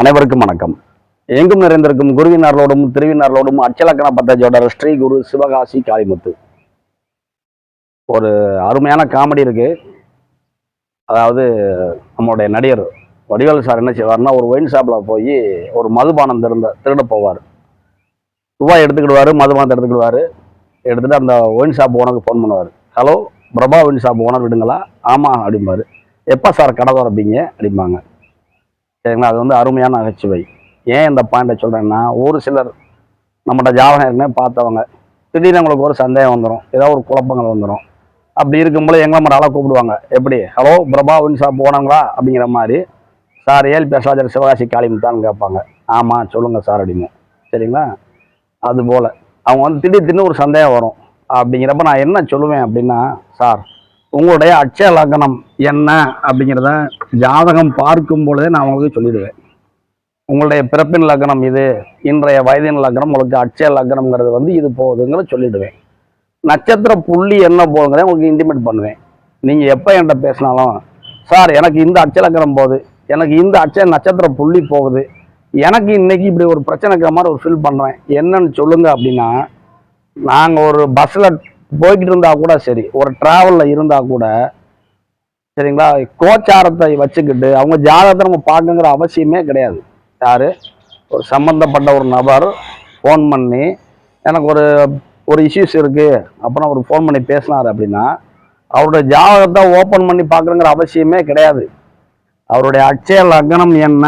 அனைவருக்கும் வணக்கம். எங்கும் நிறைந்திருக்கும் குருவினார்களோடும் திருவினார்களோடும் அச்சலக்கண பத்தஜோட ஸ்ரீ குரு சிவகாசி காளிமுத்து. ஒரு அருமையான காமெடி இருக்கு. அதாவது நம்மளுடைய நடிகர் வடிவேல் சார் என்ன செய்வார்னா ஒரு ஒயின் ஷாப்பில் போய் ஒரு மதுபானம் திருந்த திருட போவார். ரூபாய் எடுத்துக்கிடுவார் மதுபானத்தை எடுத்துக்கிடுவார். எடுத்துகிட்டு அந்த ஒயின் ஷாப் ஓனருக்கு ஃபோன் பண்ணுவார். Hello Prabha wine shop owner விடுங்களா? ஆமாம் அப்படிம்பாரு. எப்போ சார் கடை திறப்பீங்க? அப்படிம்பாங்க. சரிங்களா? அது வந்து அருமையான நகைச்சுவை. ஏன் இந்த பாயிண்டை சொல்கிறேன்னா ஒரு சிலர் நம்மகிட்ட ஜாதகம் ஏற்கனவே பார்த்தவங்க திடீர்னு உங்களுக்கு ஒரு சந்தேகம் வந்துடும் ஏதோ ஒரு குழப்பங்கள் வந்துடும் அப்படி இருக்கும்போது எங்களை மட்டும் ஆளாக கூப்பிடுவாங்க. எப்படி? ஹலோ பிரபா ஒன் போனாங்களா? அப்படிங்கிற மாதிரி சார் ஏல் பேசாஜர் சிவகாசி காளிமுத்தான்னு கேட்பாங்க. ஆமாம் சொல்லுங்கள் சார் அப்படின்னு. சரிங்களா? அதுபோல். அவங்க வந்து திடீர் திடீர்னு ஒரு சந்தேகம் வரும். அப்படிங்கிறப்ப நான் என்ன சொல்லுவேன் அப்படின்னா சார் உங்களுடைய அட்சய லக்னம் என்ன அப்படிங்கிறத ஜாதகம் பார்க்கும் பொழுதே நான் உங்களுக்கு சொல்லிடுவேன். உங்களுடைய பிறப்பின் லக்னம் இது இன்றைய வயதின் லக்னம் உங்களுக்கு அட்சய லக்னம்ங்கிறது வந்து இது போகுதுங்கிறத சொல்லிடுவேன். நட்சத்திர புள்ளி என்ன போகுங்கிறத உங்களுக்கு இன்டிமேட் பண்ணுவேன். நீங்கள் எப்போ என்கிட்ட பேசினாலும் சார் எனக்கு இந்த அட்சய லக்னம் போகுது எனக்கு இந்த அட்சய நட்சத்திர புள்ளி போகுது எனக்கு இன்னைக்கு இப்படி ஒரு பிரச்சனைக்கிற மாதிரி ஒரு ஃபீல் பண்ணுறேன் என்னன்னு சொல்லுங்கள் அப்படின்னா நாங்கள் ஒரு பஸ்ஸில் போய்கிட்டு இருந்தா கூட சரி. ஒரு ட்ராவலில் இருந்தா கூட சரிங்களா? கோச்சாரத்தை வச்சுக்கிட்டு அவங்க ஜாதகத்தை நம்ம பார்க்குங்கிற அவசியமே கிடையாது. யாரு? ஒரு சம்மந்தப்பட்ட ஒரு நபர் ஃபோன் பண்ணி எனக்கு ஒரு ஒரு இஷ்யூஸ் இருக்கு அப்புறம் அவர் ஃபோன் பண்ணி பேசினார் அப்படின்னா அவருடைய ஜாதகத்தை ஓப்பன் பண்ணி பார்க்குறங்கிற அவசியமே கிடையாது. அவருடைய அச்சய லக்னம் என்ன?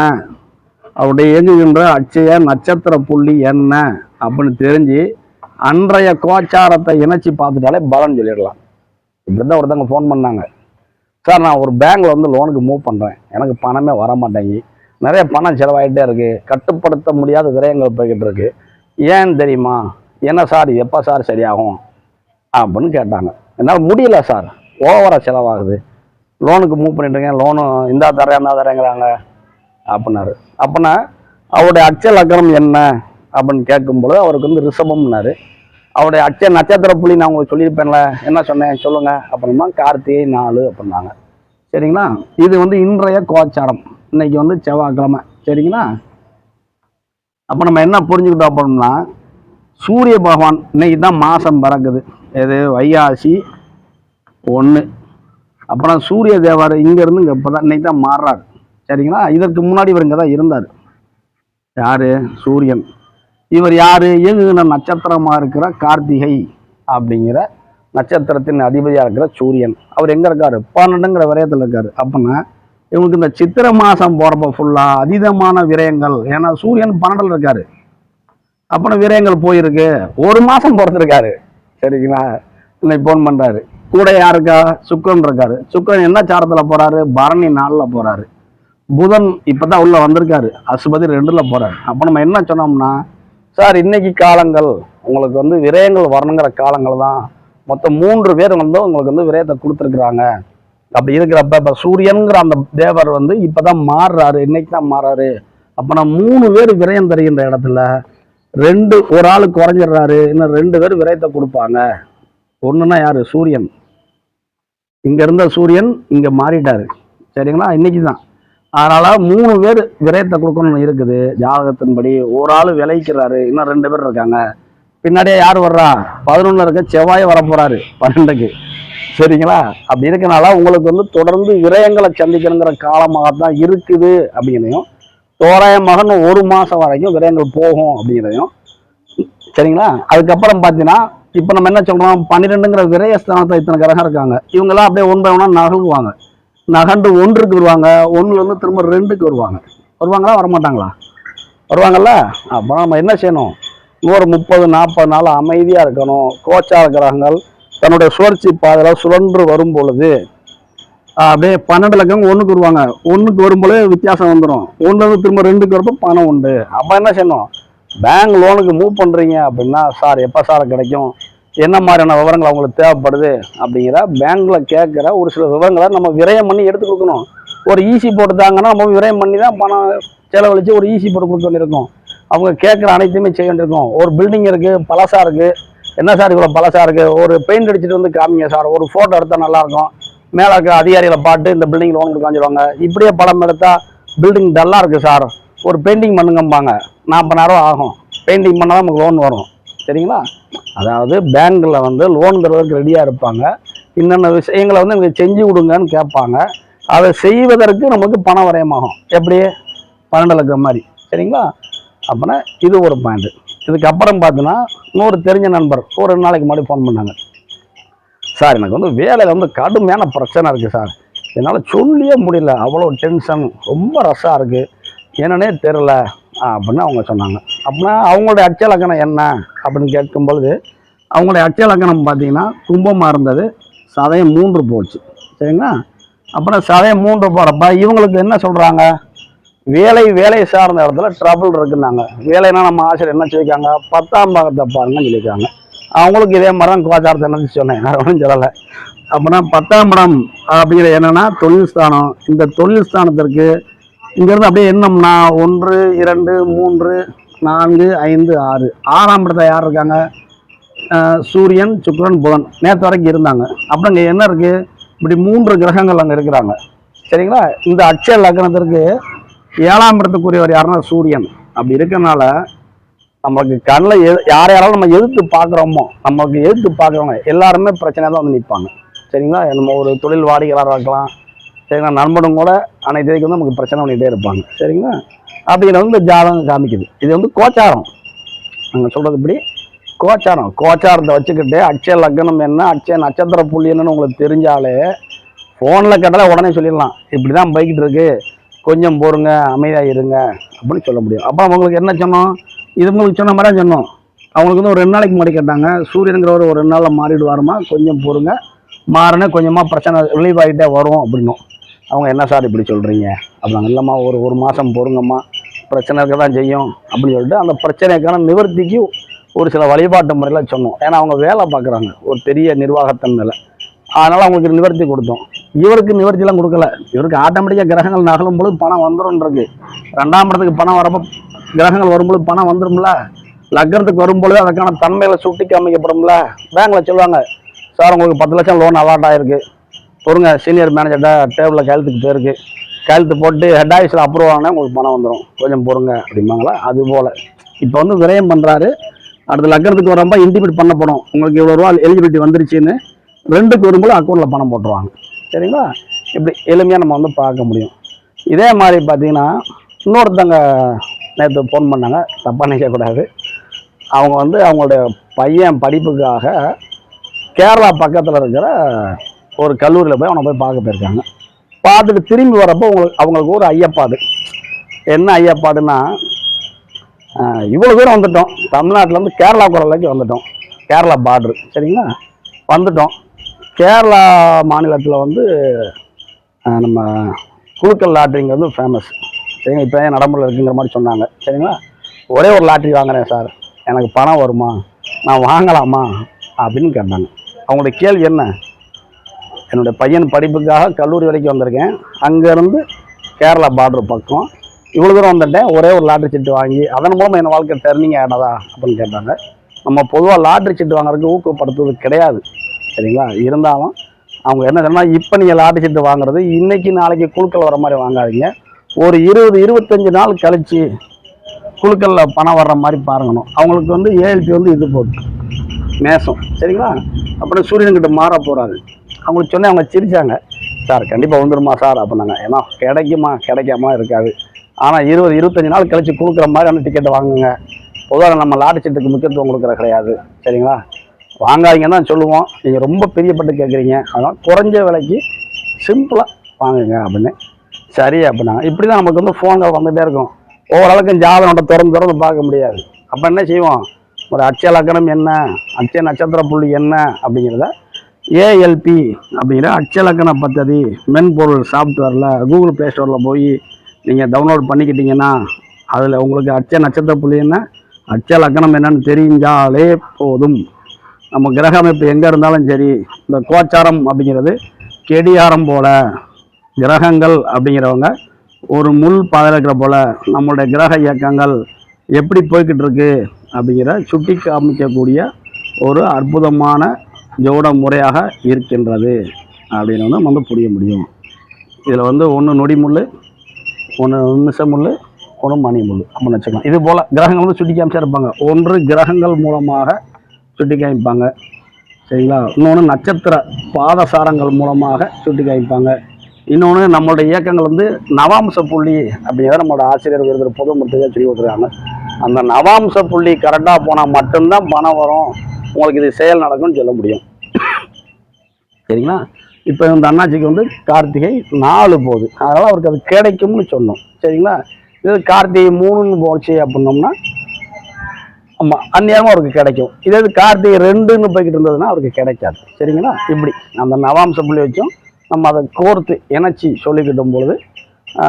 அவருடைய இயங்குகின்ற அச்சய நட்சத்திர புள்ளி என்ன? அப்படின்னு தெரிஞ்சு அன்றைய கோச்சாரத்தை இணைச்சி பார்த்துட்டாலே பலன் சொல்லிடலாம். இப்படி தான் ஒருத்தவங்க ஃபோன் பண்ணாங்க. சார் நான் ஒரு பேங்க்ல வந்து லோனுக்கு மூவ் பண்ணுறேன் எனக்கு பணமே வர மாட்டேங்கி நிறைய பணம் செலவாயிட்டே இருக்கு. கட்டுப்படுத்த முடியாத விரயங்கள் போய்கிட்டு இருக்கு. ஏன் தெரியுமா? என்ன சார் எப்போ சார் சரியாகும்? அப்படின்னு கேட்டாங்க. என்னால் முடியல சார். ஓவராக செலவாகுது. லோனுக்கு மூவ் பண்ணிட்டுருக்கேன் லோனு இந்தா தரேன் அந்த தரேங்கிறாங்க அப்படின்னாரு. அப்படின்னா அவருடைய அச்சல் லக்னம் என்ன? அப்படின்னு கேட்கும்போது அவருக்கு வந்து ரிஷபம்னாரு. அவருடைய அச்ச நட்சத்திர புள்ளி நான் உங்களுக்கு சொல்லியிருப்பேன்ல என்ன சொன்னேன்? சொல்லுங்க. அப்படின்னா கார்த்திகை நாலு அப்படின்னாங்க. சரிங்களா? இது வந்து இன்றைய கோச்சாரம். இன்னைக்கு வந்து செவ்வாய்க்கிழமை. சரிங்களா? அப்போ நம்ம என்ன புரிஞ்சுக்கிட்டோம் அப்படின்னா சூரிய பகவான் இன்னைக்கு தான் மாதம் பிறக்குது. எது? வைகாசி ஒன்று அப்புறம் சூரிய தேவார் இங்கேருந்து இங்கே இப்போ தான் இன்னைக்கு தான் மாறுறாரு. சரிங்களா? இதற்கு முன்னாடி இவர் இங்கே தான் இருந்தார். யார்? சூரியன். இவர் யார்? இயங்குகிற நட்சத்திரமாக இருக்கிற கார்த்திகை அப்படிங்கிற நட்சத்திரத்தின் அதிபதியாக இருக்கிற சூரியன். அவர் எங்கே இருக்காரு? பன்னெண்டுங்கிற விரயத்தில் இருக்காரு. அப்படின்னா இவங்களுக்கு இந்த சித்திர மாதம் போகிறப்ப ஃபுல்லாக அதீதமான விரயங்கள். ஏன்னா சூரியன் பன்னெண்டில் இருக்காரு. அப்புறம் விரயங்கள் போயிருக்கு. ஒரு மாதம் பிறந்திருக்காரு சரிங்களா? இன்னைக்கு ஃபோன் பண்ணுறாரு கூட யாருக்கா சுக்கரன் இருக்காரு. சுக்கரன் என்ன சாரத்தில் போகிறாரு பரணி நாளில் போகிறாரு புதன் இப்பதான் உள்ள வந்திருக்காரு. அசுபதி ரெண்டுல போறாரு. அப்ப நம்ம என்ன சொன்னோம்னா சார் இன்னைக்கு காலங்கள் உங்களுக்கு வந்து விரயங்கள் வரணுங்கிற காலங்கள் தான். மொத்தம் மூன்று பேர் வந்து உங்களுக்கு வந்து விரயத்தை கொடுத்துருக்குறாங்க. அப்படி இருக்கிறப்ப இப்போ சூரியன்கிற அந்த தேவர் வந்து இப்போ தான் மாறுறாரு இன்னைக்கு தான் மாறாரு. அப்போ நான் மூணு பேர் விரயம் தருகின்ற இடத்துல ரெண்டு ஒரு ஆள் குறைஞ்சிடுறாரு இன்னும் ரெண்டு பேர் விரயத்தை கொடுப்பாங்க. ஒன்றுனா யார்? சூரியன். இங்கே இருந்த சூரியன் இங்கே மாறிட்டாரு. சரிங்களா? இன்னைக்கு தான் அதனால மூணு பேர் விரயத்தை கொடுக்கணும்னு இருக்குது. ஜாதகத்தின்படி ஒரு ஆள் விளைக்கிறாரு இன்னும் ரெண்டு பேர் இருக்காங்க. பின்னாடியே யார் வர்றா? பதினொன்னு இருக்க செவ்வாய் வர போறாரு பன்னெண்டுக்கு. சரிங்களா? அப்படி இருக்கனால உங்களுக்கு வந்து தொடர்ந்து விரயங்களை சந்திக்கணுங்கிற காலமாக தான் இருக்குது அப்படிங்கிறதையும் தோராயமாக ஒரு மாதம் வரைக்கும் விரயங்கள் போகும் அப்படிங்கிறதையும் சரிங்களா? அதுக்கப்புறம் பார்த்தீங்கன்னா இப்போ நம்ம என்ன சொல்கிறோம் பன்னிரெண்டுங்கிற விரயஸ்தானத்தில் இத்தனை கிரகம் இருக்காங்க. இவங்கெல்லாம் அப்படியே ஒன்றை ஒன்றா நகருவாங்க. நகண்டு ஒன்றுக்கு வருவாங்க. ஒன்றுலேருந்து திரும்ப ரெண்டுக்கு வருவாங்க. வருவாங்களா? வரமாட்டாங்களா? வருவாங்கல்ல? அப்போ நம்ம என்ன செய்யணும்? நூறு முப்பது நாற்பது நாள் அமைதியாக இருக்கணும். கோச்சாக கிரகங்கள் தன்னுடைய சுழற்சி பாதையில் சுழன்று வரும் பொழுது அப்படியே பன்னெண்டு லட்சம் ஒன்றுக்கு வருவாங்க. ஒன்றுக்கு வரும்போதே வித்தியாசம் வந்துடும் ஒன்றுலேருந்து திரும்ப ரெண்டுக்கு வரப்போ பணம் உண்டு. அப்போ என்ன செய்யணும்? பேங்க் லோனுக்கு மூவ் பண்ணுறீங்க அப்படின்னா சார் எப்போ சார் கிடைக்கும்? என்ன மாதிரியான விவரங்கள் அவங்களுக்கு தேவைப்படுது அப்படிங்கிற பேங்க்கில் கேட்குற ஒரு சில விவரங்களை நம்ம விரயம் பண்ணி எடுத்து கொடுக்கணும். ஒரு ஈசி போட்டுட்டாங்கன்னா நம்ம விரயம் பண்ணி தான் பணம் செலவழித்து ஒரு ஈசி போட்டு கொடுக்க வேண்டியிருக்கும். அவங்க கேட்குற அனைத்தையுமே செய்ய வேண்டியிருக்கும். ஒரு பில்டிங் இருக்குது பழசாக இருக்குது என்ன சார் இவ்வளோ பழசாக இருக்குது ஒரு பெயிண்ட் அடிச்சுட்டு வந்து காமிங்க சார். ஒரு ஃபோட்டோ எடுத்தால் நல்லாயிருக்கும் மேலே இருக்க அதிகாரிகளை பாட்டு இந்த பில்டிங் லோன் கொடுக்க சொல்லுவாங்க. இப்படியே படம் எடுத்தால் பில்டிங் டல்லாக இருக்குது சார். ஒரு பெயிண்டிங் பண்ணுங்கம்பாங்க. நாற்பதாயிரம் ஆகும். பெயிண்டிங் பண்ணால் நமக்கு லோன் வரும். சரிங்களா? அதாவது பேங்க்கில் வந்து லோன் தருவதற்கு ரெடியாக இருப்பாங்க. இன்னென்ன விஷயங்களை வந்து எனக்கு செஞ்சு கொடுங்கன்னு கேட்பாங்க. அதை செய்வதற்கு நமக்கு பணம் வரையமாகும். எப்படி? பன்னெண்டு லட்சம் மாதிரி. சரிங்களா? அப்படின்னா இது ஒரு பாயிண்ட் இதுக்கப்புறம் பார்த்தீங்கன்னா இன்னொரு தெரிஞ்ச நண்பர் ஒரு ரெண்டு நாளைக்கு முன்னாடி ஃபோன் பண்ணாங்க. சார் எனக்கு வந்து வேலையில் வந்து கடுமையான பிரச்சனை இருக்குது சார். என்னால் சொல்லியே முடியல. அவ்வளோ டென்ஷன் ரொம்ப ரஷ்ஷாக இருக்குது என்னன்னே தெரில அப்படின்னு அவங்க சொன்னாங்க. அப்படின்னா அவங்களுடைய அச்ச லக்கணம் என்ன அப்படின்னு கேட்கும் பொழுது அவங்களுடைய அச்ச லக்கணம் பார்த்தீங்கன்னா கும்பமாக இருந்தது சதயம் மூன்று போச்சு. சரிங்களா? அப்புறம் சதயம் மூன்று போகிறப்ப இவங்களுக்கு என்ன சொல்கிறாங்க வேலை வேலை சார்ந்த இடத்துல ட்ரபுள் இருக்குன்னாங்க. வேலைனா நம்ம ஆசிரியர் என்ன சொல்லியிருக்காங்க? பத்தாம் பாகத்தை பாருங்கன்னு சொல்லியிருக்காங்க. அவங்களுக்கு இதே மாதிரி தான் கோச்சாரத்தை என்ன சொன்னேன். யாரும் ஒன்றும் சொல்லலை. அப்படின்னா பத்தாம் இடம் அப்படிங்கிற என்னன்னா தொழில் ஸ்தானம். இந்த தொழில் ஸ்தானத்திற்கு இங்கேருந்து அப்படியே எண்ணம்னா ஒன்று இரண்டு மூன்று நான்கு ஐந்து ஆறு. ஆறாம் இடத்துல யார் இருக்காங்க? சூரியன் சுக்ரன் புதன். நேற்று வரைக்கும் இருந்தாங்க. அப்புறம் இங்கே என்ன இருக்குது இப்படி மூன்று கிரகங்கள் அங்கே இருக்கிறாங்க. சரிங்களா? இந்த அட்சய லக்னத்திற்கு ஏழாம் இடத்துக்குரியவர் யாருன்னா? சூரியன். அப்படி இருக்கிறனால நமக்கு கண்ணில் எது யார் யாராலும் நம்ம எதிர்த்து பார்க்குறோமோ நமக்கு எதிர்த்து பார்க்குறவங்க எல்லாருமே பிரச்சனையாக தான் வந்து நிற்பாங்க. சரிங்களா? நம்ம ஒரு தொழில் வாடிக்கையாளராக இருக்கலாம். சரிங்களா? நண்பனும் கூட அனைத்து இதுக்கு வந்து நமக்கு பிரச்சனை பண்ணிகிட்டே இருப்பாங்க. சரிங்களா? அப்படிங்கிறது வந்து இந்த ஜாதகம் காமிக்குது. இது வந்து கோச்சாரம். நாங்கள் சொல்கிறது இப்படி கோச்சாரம். கோச்சாரத்தை வச்சுக்கிட்டு அட்சய லக்னம் என்ன அட்சய நட்சத்திர புள்ளி என்னன்னு உங்களுக்கு தெரிஞ்சாலே ஃபோனில் கேட்டால் உடனே சொல்லிடலாம். இப்படி தான் போய்கிட்டு இருக்கு. கொஞ்சம் போருங்க அமைதியாக இருங்க அப்படின்னு சொல்ல முடியும். அப்போ அவங்களுக்கு என்ன சொன்னோம்? இது உங்களுக்கு சொன்ன மாதிரி தான் சொன்னோம். அவங்களுக்கு வந்து ஒரு ரெண்டு நாளைக்கு முன்னாடி கேட்டாங்க. சூரியனுங்கிறவர் ஒரு ரெண்டு நாளில் மாறிடுவாருமா? கொஞ்சம் பொறுங்க மாறினா கொஞ்சமாக பிரச்சனை ரிலீவ் ஆகிட்டே வரும் அப்படின்னும். அவங்க என்ன சார் இப்படி சொல்கிறீங்க அப்படின்னாங்க. இல்லைம்மா ஒரு ஒரு மாதம் பொறுங்கம்மா. பிரச்சனை இருக்க தான் செய்யும் அப்படின்னு சொல்லிட்டு அந்த பிரச்சனைக்கான நிவர்த்திக்கு ஒரு சில வழிபாட்டு முறையில் சொன்னோம். ஏன்னா அவங்க வேலை பார்க்குறாங்க. ஒரு பெரிய நிர்வாகத்தன்மையில் அதனால் அவங்களுக்கு நிவர்த்தி கொடுத்தோம். இவருக்கு நிவர்த்திலாம் கொடுக்கல. இவருக்கு ஆட்டோமேட்டிக்காக கிரகங்கள் நகலும் பொழுது பணம் வந்துடும்ன்றது ரெண்டாம் இடத்துக்கு பணம் வரப்போ கிரகங்கள் வரும்பொழுது பணம் வந்துடும்ல லக்னத்துக்கு வரும்பொழுது அதுக்கான தன்மையில் சுட்டி காமிக்கப்படும்ல பேங்கில் சொல்லுவாங்க சார் உங்களுக்கு பத்து லட்சம் லோன் அலாட் ஆயிருக்கு. பொறுங்க சீனியர் மேனேஜர்கிட்ட டேபிளில் கையெழுத்துக்கு போயிருக்கு கையெழுத்து போட்டு ஹெட் ஆஃபீஸில் அப்ரூவ் ஆனால் உங்களுக்கு பணம் வந்துடும் கொஞ்சம் பொறுங்க அப்படிம்பாங்களா? அது போல். இப்போ வந்து விரயம் பண்ணுறாரு அடுத்த லக்னத்துக்கு வரப்போ இன்டிமேட் பண்ணப்படும். உங்களுக்கு இவ்வளோ ரூபா எலிஜிபிலிட்டி வந்துருச்சுன்னு ரெண்டுக்கு வரும்போது அக்கௌண்ட்டில் பணம் போட்டுருவாங்க. சரிங்களா? இப்படி எளிமையாக நம்ம வந்து பார்க்க முடியும். இதே மாதிரி பார்த்தீங்கன்னா இன்னொருத்தங்க நேற்று ஃபோன் பண்ணாங்க. தப்பாக நினைக்கக்கூடாது. அவங்க வந்து அவங்களுடைய பையன் படிப்புக்காக கேரளா பக்கத்தில் இருக்கிற ஒரு கல்லூரியில் போய் அவனை போய் பார்க்க போயிருக்காங்க. பார்த்துட்டு திரும்பி வரப்போ உங்களுக்கு அவங்களுக்கு ஒரு ஐயப்பாடு. என்ன ஐயப்பாடுன்னா இவ்வளோ தூரம் வந்துட்டோம். தமிழ்நாட்டிலேருந்து கேரளா குரலைக்கு வந்துட்டோம். கேரளா பார்டரு சரிங்களா? வந்துட்டோம். கேரளா மாநிலத்தில் வந்து நம்ம குழுக்கள் லாட்ரிங்கிறது வந்து ஃபேமஸ் சரிங்க இப்போ ஏன் நடைமுறையில் இருக்குங்கிற மாதிரி சொன்னாங்க. சரிங்களா? ஒரே ஒரு லாட்ரி வாங்குறேன் சார். எனக்கு பணம் வருமா? நான் வாங்கலாமா? அப்படின்னு கேட்டாங்க. அவங்களுடைய கேள்வி என்ன? என்னுடைய பையன் படிப்புக்காக கல்லூரி வரைக்கும் வந்திருக்கேன். அங்கேருந்து கேரளா பார்டர் பக்கம். இவ்வளோ தூரம் வந்துட்டேன். ஒரே ஒரு லாட்ரி சீட்டு வாங்கி அதன் மூலமாக என் வாழ்க்கை டர்னிங் ஆகினதா அப்படின்னு கேட்டாங்க. நம்ம பொதுவாக லாட்ரி சீட்டு வாங்குறதுக்கு ஊக்கப்படுத்துவது கிடையாது. சரிங்களா? இருந்தாலும் அவங்க என்ன சொன்னால் இப்போ நீங்கள் லாட்ரி சீட்டு வாங்குறது இன்றைக்கி நாளைக்கு குழுக்கள் வர மாதிரி வாங்காதீங்க. ஒரு இருபது இருபத்தஞ்சி நாள் கழித்து குழுக்களில் பணம் வர்ற மாதிரி பாருங்கணும். அவங்களுக்கு வந்து ஏஎல்பி வந்து இது போட்டு மேசம். சரிங்களா? அப்புறம் சூரியன்கிட்ட மாற போகிறாரு அவங்களுக்கு சொன்னேன் அவங்க சிரிச்சாங்க. சார் கண்டிப்பாக வந்துருமா சார் அப்படின்னாங்க. ஏன்னா கிடைக்குமா கிடைக்காம இருக்காது. ஆனால் இருபது இருபத்தஞ்சி நாள் கழிச்சு கொடுக்குற மாதிரியான டிக்கெட்டை வாங்குங்க. பொதுவாக நம்ம லாட்டரி சீட்டுக்கு முக்கியத்துவம் கொடுக்குற கிடையாது. சரிங்களா? வாங்காதீங்கன்னு தான் சொல்லுவோம். நீங்கள் ரொம்ப பிரியப்பட்டு கேட்குறீங்க அதனால் குறைஞ்ச விலைக்கு சிம்பிளாக வாங்குங்க அப்படின்னு. சரி அப்படின்னாங்க. இப்படி தான் நமக்கு வந்து ஃபோன்கள் வந்துகிட்டே இருக்கும். ஓரளவுக்கு ஜாதகத்தை திறந்து திறந்து பார்க்க முடியாது. அப்போ என்ன செய்வோம்? ஒரு அட்சய லக்கணம் என்ன? அச்ச நட்சத்திர புள்ளி என்ன? அப்படிங்கிறத ஏஎல்பி அப்படிங்கிற அச்சலக்கண பദ്ധதி மென்பொருள் சாஃப்ட்வேரில் கூகுள் ப்ளே ஸ்டோரில் போய் நீங்கள் டவுன்லோட் பண்ணிக்கிட்டீங்கன்னா அதில் உங்களுக்கு அச்ச நட்சத்திர புள்ளின்னா என்ன? அட்சய லக்கணம் என்னன்னு தெரிஞ்சாலே போதும். நம்ம கிரக அமைப்பு எங்கே இருந்தாலும் சரி இந்த கோச்சாரம் அப்படிங்கிறது கெடியாரம் போல கிரகங்கள் அப்படிங்கிறவங்க ஒரு முள் பாதையில் போல் நம்மளுடைய கிரக இயக்கங்கள் எப்படி போய்கிட்டு இருக்கு அப்படிங்கிற சுட்டி காமிக்கக்கூடிய ஒரு அற்புதமான ஜோட முறையாக இருக்கின்றது அப்படின்னு வந்து நம்ம வந்து புரிய முடியும். இதில் வந்து ஒன்று நொடி முள் ஒன்று நிமிஷ முள் ஒரு மணி முள் அப்படின்னு வச்சுக்கலாம். இது போல் கிரகங்கள் வந்து சுட்டி காமிச்சா இருப்பாங்க. ஒன்று கிரகங்கள் மூலமாக சுட்டி காமிப்பாங்க. சரிங்களா? இன்னொன்று நட்சத்திர பாதசாரங்கள் மூலமாக சுட்டி காமிப்பாங்க. இன்னொன்று நம்மளுடைய இயக்கங்கள் வந்து நவாம்ச புள்ளி அப்படிங்கிறத நம்மளோட ஆசிரியர் ஒருத்தர் பொதுமருத்துவ சொல்லி கொடுத்துருக்காங்க. அந்த நவாம்ச புள்ளி கரெக்டாக போனால் மட்டும்தான் பணம் வரும். உங்களுக்கு இது செயல் நடக்கும்னு சொல்ல முடியும். சரிங்களா? இப்போ இந்த அண்ணாச்சிக்கு வந்து கார்த்திகை நாலு போகுது. அதனால் அவருக்கு அது கிடைக்கும்னு சொன்னோம். சரிங்களா? இது கார்த்திகை மூணுன்னு போச்சு அப்படின்னோம்னா ஆமாம் அந்நேரமாக அவருக்கு கிடைக்கும். இதே இது கார்த்திகை ரெண்டுன்னு போய்கிட்டு இருந்ததுன்னா அவருக்கு கிடைக்காது. சரிங்களா? இப்படி. அந்த நவாம்ச புள்ளி வச்சும் நம்ம அதை கோர்த்து இணைச்சி சொல்லிக்கிட்டும் பொழுது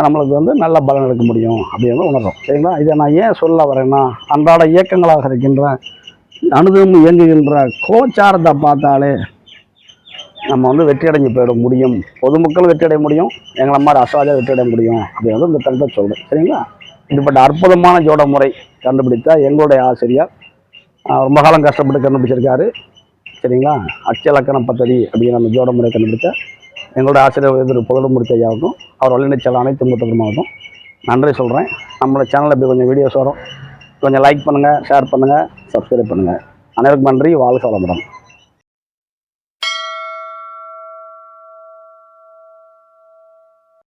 நம்மளுக்கு வந்து நல்ல பலன் எடுக்க முடியும் அப்படின்னு உணர்றோம். சரிங்களா? இதை நான் ஏன் சொல்ல வரேன்னா அன்றாட இயக்கங்களாக இருக்கின்ற அனுதம் இயங்குகின்ற கோச்சாரத்தை பார்த்தாலே நம்ம வந்து வெற்றி அடைஞ்சு போயிட முடியும். பொதுமக்கள் வெற்றி அடைய முடியும். எங்களை மாதிரி அசாஜா வெற்றி அடைய முடியும். அப்படிங்கிறது இந்த தரத்தை சொல்கிறேன் சரிங்களா? இப்படிப்பட்ட அற்புதமான ஜோட முறை கண்டுபிடித்த எங்களுடைய ஆசிரியர் ரொம்ப காலம் கஷ்டப்பட்டு கண்டுபிடிச்சிருக்காரு. சரிங்களா? அச்சலக்கண பத்ததி அப்படிங்கிற அந்த ஜோட முறை கண்டுபிடிச்ச எங்களுடைய ஆசிரியர் எதிர் புகழமூர்த்தி ஐயாவுக்கும் அவர் வழிநடச்சல் அனைத்து மூத்தகுமாருக்கும் நன்றி சொல்கிறேன் நம்மளோட சேனலில் இப்படி கொஞ்சம் வீடியோஸ் வரும். கொஞ்சம் லைக் பண்ணுங்கள் ஷேர் பண்ணுங்கள் சப்ஸ்கிரைப் பண்ணுங்கள் அனைவருக்கும் நன்றி. வாழ்க வளமுடன்.